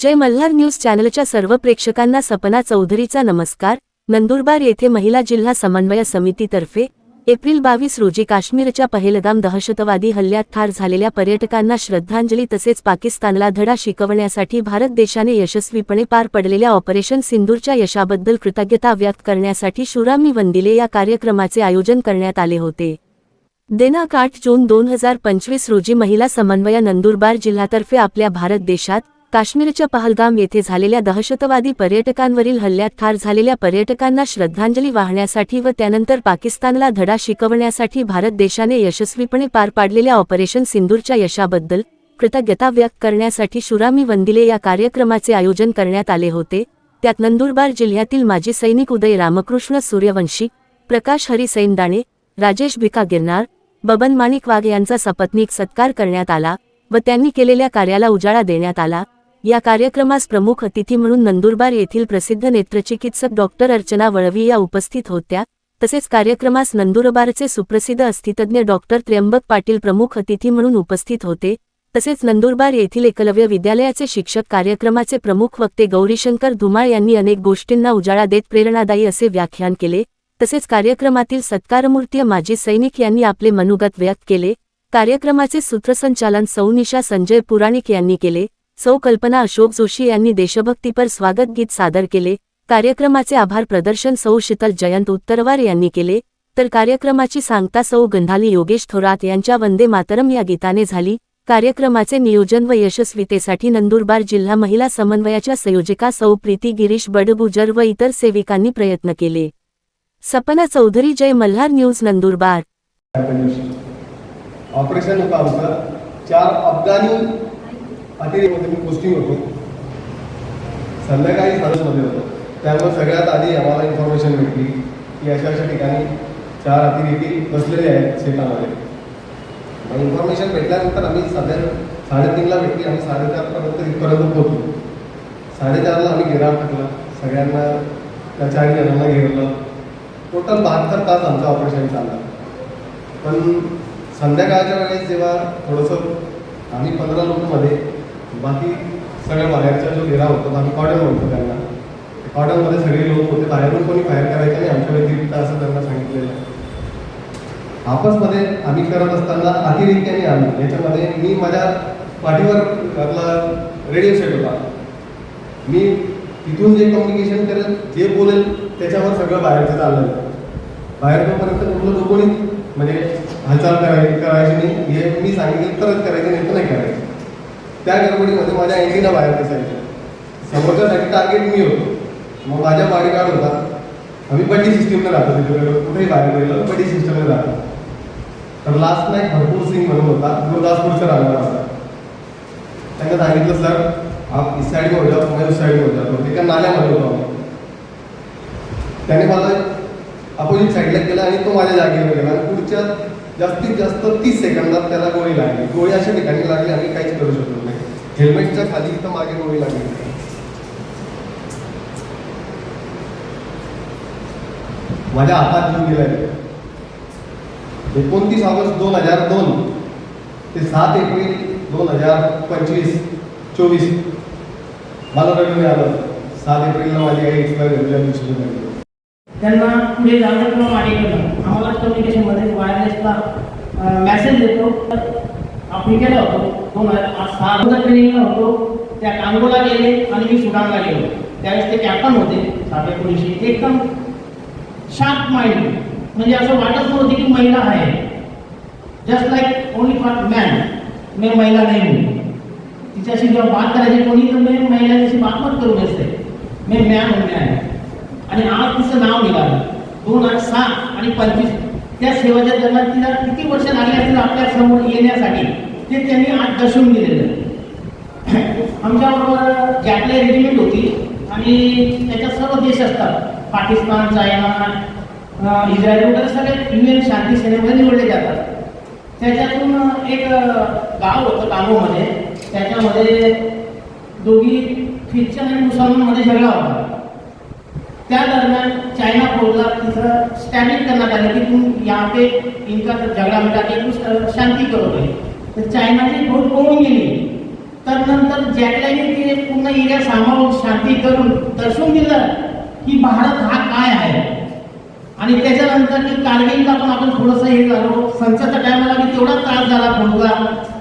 जय Malhar news चॅनलच्या सर्व प्रेक्षकांना सपना चौधरीचा नमस्कार. नंदुरबार येथे महिला जिल्हा समन्वय समितीतर्फे एप्रिल बावीस रोजी काश्मीरच्या पहेलगाम दहशतवादी हल्ल्यात ठार झालेल्या पर्यटकांना श्रद्धांजली तसेच पाकिस्तानला धडा शिकवण्यासाठी भारत देशाने यशस्वीपणे पार पडलेल्या ऑपरेशन सिंदूरच्या यशाबद्दल कृतज्ञता व्यक्त करण्यासाठी शुरामी वंदिले या कार्यक्रमाचे आयोजन करण्यात आले होते. दिनांक आठ जून दोन हजार पंचवीस रोजी महिला समन्वय नंदुरबार जिल्हातर्फे आपल्या भारत देशात काश्मीरच्या पहलगाम येथे झालेल्या दहशतवादी पर्यटकांवरील हल्ल्यात ठार झालेल्या पर्यटकांना श्रद्धांजली वाहण्यासाठी व त्यानंतर पाकिस्तानला धडा शिकवण्यासाठी भारत देशाने यशस्वीपणे पार पाडलेल्या ऑपरेशन सिंदूरच्या यशाबद्दल कृतज्ञता व्यक्त करण्यासाठी शुरामी वंदिले या कार्यक्रमाचे आयोजन करण्यात आले होते. त्यात नंदुरबार जिल्ह्यातील माजी सैनिक उदय रामकृष्ण सूर्यवंशी प्रकाश हरी सैनदाणे राजेश भिका गिरनार बबन माणिक वाघ यांचा सपत्नीक सत्कार करण्यात आला व त्यांनी केलेल्या कार्याला उजाळा देण्यात आला. या कार्यक्रमास प्रमुख अतिथी म्हणून नंदुरबार येथील प्रसिद्ध नेत्रचिकित्सक डॉक्टर अर्चना वळवी या उपस्थित होत्या. तसेच कार्यक्रमास नंदुरबारचे सुप्रसिद्ध अस्थितज्ञ डॉक्टर त्र्यंबक पाटील प्रमुख अतिथी म्हणून उपस्थित होते. तसेच नंदुरबार येथील एकलव्य विद्यालयाचे शिक्षक कार्यक्रमाचे प्रमुख वक्ते गौरीशंकर धुमाळ यांनी अनेक गोष्टींना उजाळा देत प्रेरणादायी असे व्याख्यान केले. तसेच कार्यक्रमातील सत्कारमूर्ती माजी सैनिक यांनी आपले मनोगत व्यक्त केले. कार्यक्रमाचे सूत्रसंचालन सौनिशा संजय पुराणिक यांनी केले. सौ कल्पना अशोक जोशी यांनी देशभक्तीपर स्वागत गीत सादर केले. कार्यक्रमाचे आभार प्रदर्शन सौ शीतल जयंत उत्तरवार यांनी केले. तर कार्यक्रमाची सांगता सौ गंधाली योगेश थोरात यांच्या वंदे मातरम या गीताने झाली. कार्यक्रमाचे नियोजन व यशस्वीतेसाठी नंदुरबार जिल्हा महिला समन्वयाच्या संयोजिका सौ प्रीती गिरीश बडगुजर व इतर सेविकांनी प्रयत्न केले. सपना चौधरी जय मल्हार न्यूज नंदुरबार. ऑपरेशन होता चार अफगाणी अतिरेकमध्ये मी पोस्टिंग होतो. संध्याकाळी साडेमध्ये होतो. त्यामुळे सगळ्यात आधी आम्हाला इन्फॉर्मेशन भेटली की अशा अशा ठिकाणी चार अतिरेकी बसलेले आहेत शेतामध्ये. मग इन्फॉर्मेशन भेटल्यानंतर आम्ही साध्या साडेतीनला भेटली. आम्ही साडेचारपर्यंत इथपर्यंत पोहोचलो. साडेचारला आम्ही घेराव टाकला. सगळ्यांना त्या चारही जणांना घेरलं. टोटल बहात्तर तास आमचं ऑपरेशन चाललं. पण संध्याकाळच्या वेळेस जेव्हा थोडंसं आम्ही पंधरा लोकमध्ये बाकी सगळ्या बाहेरचा जो घेरा होता बाकी आम्ही कॉर्डन म्हणतो त्यांना. कॉर्डनमध्ये सगळे लोक होते बाहेरून कोणी फायर करायचे नाही आमच्या व्यतिरिक्त असं त्यांना सांगितलेलं. आहे आपसमध्ये आम्ही करत असताना अतिरेक्याने आम्ही. याच्यामध्ये मी माझ्या पाठीवर आपला रेडिओ सेट होता. मी तिथून जे कम्युनिकेशन करेल जे बोलेल त्याच्यावर सगळं बाहेरचं चाललं बाहेर जोपर्यंत कुठलं लोकोनी म्हणजे हालचाल करायची करायची नाही हे मी सांगितलं तरच करायचं नाही तर नाही करायचं. त्या गडबडीमध्ये माझ्या अँटीना बाहेर दिसायचं समोरच्यासाठी टार्गेट मी होतो. मग माझ्या बॉडीगार्ड होता? आम्ही बड्डी सिस्टीमला राहतो तिथे कुठेही बाहेर गेलो बड्डी सिस्टीमला राहतो तर लास्ट नाईट भरपूर सिंग म्हणून होता. गुरदासपूरचा राहणार होता त्यांना सांगितलं सर आप इस साईड में हो जाओ मैं उस में हो जातो ते का नाल्यामध्ये होतो आम्ही. त्याने मला अपोजिट साईडला केला आणि तो माझ्या जागेवर गेला. आणि पुढच्या जास्तीत जास्त तीस सेकंदात त्याला गोळी लागली. गोळी अशा ठिकाणी लागली आम्ही काहीच करू शकलो नाही. हेल्मेटच्या खाली इथं मागे गोळी लागली. माझ्या हातात घेऊन गेलाय. एकोणतीस ऑगस्ट दोन हजार दोन ते सात एप्रिल दोन हजार पंचवीस चोवीस. मला रडून आलं. सात एप्रिलला माझी आई एक्सपायर झाली त्या त्यांना पुढे जाणं किंवा मागे करणं आम्हाला कम्युनिकेशनमध्ये वायरलेसचा मॅसेज येतो तर आपण गेलो होतो. दोन हजार सहा हजार ट्रेनिंगला होतो. त्या कांगोला गेले आणि मी सुडानला गेलो. त्यावेळेस ते कॅप्टन होते. साठे पोलिशी एकदम शार्प माइंड म्हणजे असं वाटत नव्हतं की महिला आहे. Just like only for man मी महिला नाही म्हणून. तिच्याशी जेव्हा बात करायची कोणी तर मी महिलांशी बात पण करू नसते मी मॅन म्हणणे आहे. आणि आज तिचं नाव निघालं. दोन हजार सात आणि पंचवीस. त्या सेवाच्या दरम्यान तिला किती वर्ष लागले असतील आपल्यासमोर येण्यासाठी ते त्यांनी आज दर्शवून दिलेलं आमच्याबरोबर जॅकले रेजिमेंट होती आणि त्याच्यात सर्व देश असतात. पाकिस्तान चायना इस्रायल वगैरे सगळे युएन शांती सेनेमध्ये निवडले जातात. त्याच्यातून एक गाव होतं कामोमध्ये. त्याच्यामध्ये दोघी ख्रिश्चन आणि मुसलमानमध्ये झगडा होता. त्या दरम्यान चाइना फोर्सला तिथं स्टँडिंग करण्यात आलं की तुम यहाँ पे इनका झगडा मिटा के कुछ शांती करोगे। तर चायनाची फौज पळून गेली तर नंतर जॅकलाईने तिने पूर्ण एरिया सांभाळून शांती करून दर्शवून दिलं की भारत हा काय आहे? आणि त्याच्यानंतर की कारगिलला पण आपण थोडंसं हे झालो. संचाच्या टायमाला की तेवढा त्रास झाला थोडा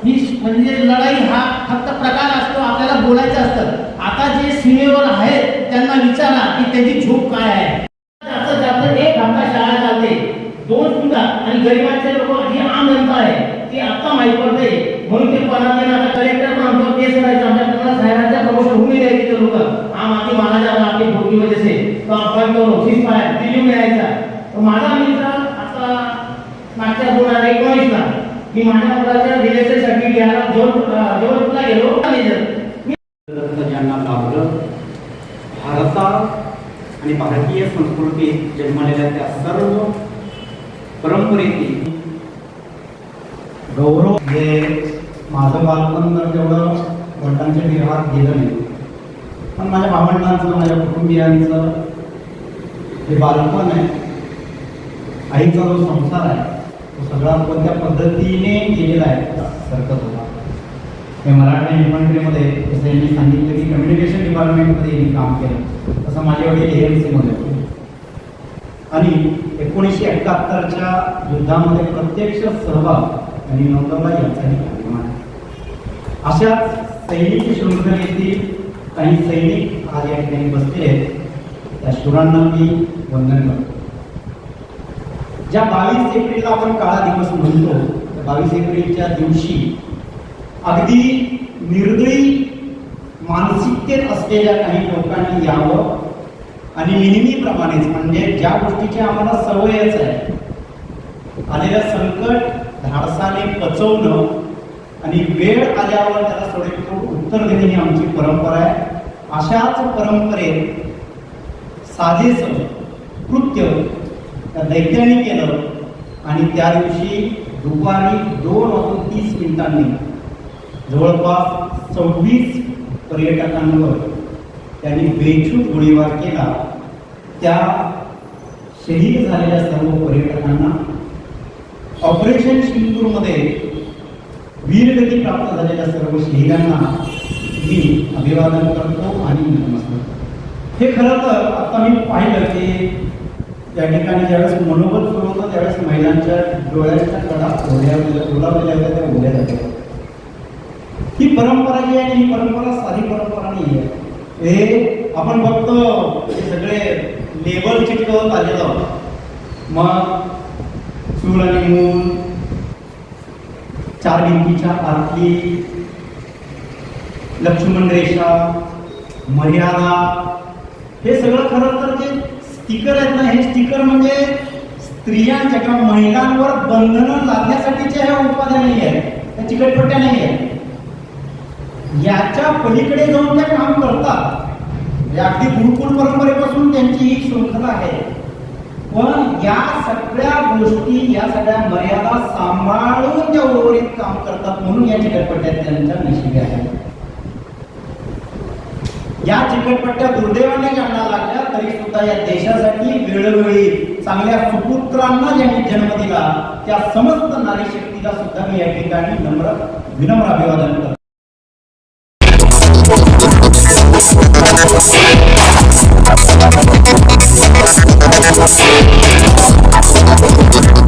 ही म्हणजे लढाई हा फक्त प्रकार असतो आपल्याला बोलायचं असतं. आता जे सीमेवर आहेत त्यांना विचारा की त्याची झोप काय आहे. जास्त जास्त एक घंटा शाळा चालते. दोन सुद्धा. आणि गरिबांचे लोक ही आम जनता आहे. ती आता माहीत पडते म्हणून ते पराधीन आता कलेक्टर पण आमचं केस करायचं. आमच्या साहेबांच्या प्रमोशन होऊन नाही द्यायचे लोक आम आदमी माना जा रहा आपकी भूख की वजह से तो आपण करो सीज फायर दिल्ली में यायचा तर माझा मित्र आता मागच्या दोन हजार एकोणीसला मी माझ्या मुलाच्या रिलेशनसाठी घ्यायला जोर जोरला गेलो मी ज्यांना लाभलं भारतात आणि भारतीय संस्कृतीत जन्मलेल्या त्या सर्व परंपरेतील गौरव हे माझं बालपण तर तेवढं वडिलांच्या निर्वाहात गेलं नाही. पण माझ्या भावंडांचं माझ्या कुटुंबियांचं जे बालपण आहे. आईचा जो संसार आहे तो सगळा कोणत्या पद्धतीने गेलेला आहे. सरकत होता हे मराठा इन्फंट्रीमध्ये जसं यांनी सांगितलं की कम्युनिकेशन डिपार्टमेंटमध्ये यांनी काम केलं. तसं माझे वडील ए एम सीमध्ये होते आणि एकोणीसशे एकाहत्तरच्या युद्धामध्ये प्रत्यक्ष सहभाग आणि नोंदवला यांचाही कार्यक्रम आहे. अशाच सैनिक शृंखलेतील काही सैनिक आज या ठिकाणी बसलेले आहेत. त्या शुरांना मी वंदन करतो. ज्या बावीस एप्रिलला आपण काळा दिवस म्हणतो त्या बावीस एप्रिलच्या दिवशी अगदी निर्दयी मानसिकतेत असलेल्या काही लोकांनी यावं. आणि नेहमीप्रमाणेच म्हणजे ज्या गोष्टीची आम्हाला सवयच आहे आलेलं संकट धाडसाने पचवणं आणि वेळ आल्यावर त्याला थोडे उत्तर देणे ही आमची परंपरा आहे. अशाच परंपरेत साधेच कृत्य त्या दैत्याने केलं आणि त्या दिवशी दुपारी दोन वाजून तीस मिनिटांनी जवळपास सव्वीस पर्यटकांवर त्यांनी बेछूट गोळीबार केला. त्या शहीद झालेल्या सर्व पर्यटकांना ऑपरेशन सिंदूरमध्ये वीरगती प्राप्त झालेल्या सर्व शहीदांना मी अभिवादन करतो आणि नमस्कार हे खरं तर आता मी पाहिलं की त्या ठिकाणी ज्यावेळेस मनोबल सुरू होतं त्यावेळेस महिलांच्या डोळ्यांच्या कडा ओढ्या ओलावलेल्या होत्या त्या ओढ्या जात्या ही परंपरा जी आहे ही परंपरा साधी परंपरा नाही आहे. हे आपण बघतो हे सगळे लेबल चिटकवत आलेलं मग चूल आणि मूल चार भिंतीच्या आरती लक्ष्मण रेषा मर्यादा हे सगळं खरं तर जे स्टिकर आहेत ना हे स्टिकर म्हणजे स्त्रियांच्या किंवा महिलांवर बंधनं लादण्यासाठीच्या ह्या उत्पादन नाही आहे त्या चिकटपट्ट्या नाही आहेत. याच्या पलीकडे जाऊन त्या काम करतात. म्हणजे अगदी गुरुकुल परंपरेपासून त्यांची ही शृंखला आहे. पण या सगळ्या गोष्टी या सगळ्या मर्यादा सांभाळून त्या उर्वरित काम करतात म्हणून या चिकटपट्ट्या त्यांच्या नशिबी आहे या चिकटपट्ट्या दुर्दैवाने ज्यांना लागल्या तरी सुद्धा या देशासाठी वेळोवेळी चांगल्या सुपुत्रांना ज्यांनी जन्म दिला त्या समस्त नारी शक्तीला सुद्धा मी या ठिकाणी नम्र विनम्र अभिवादन करतो.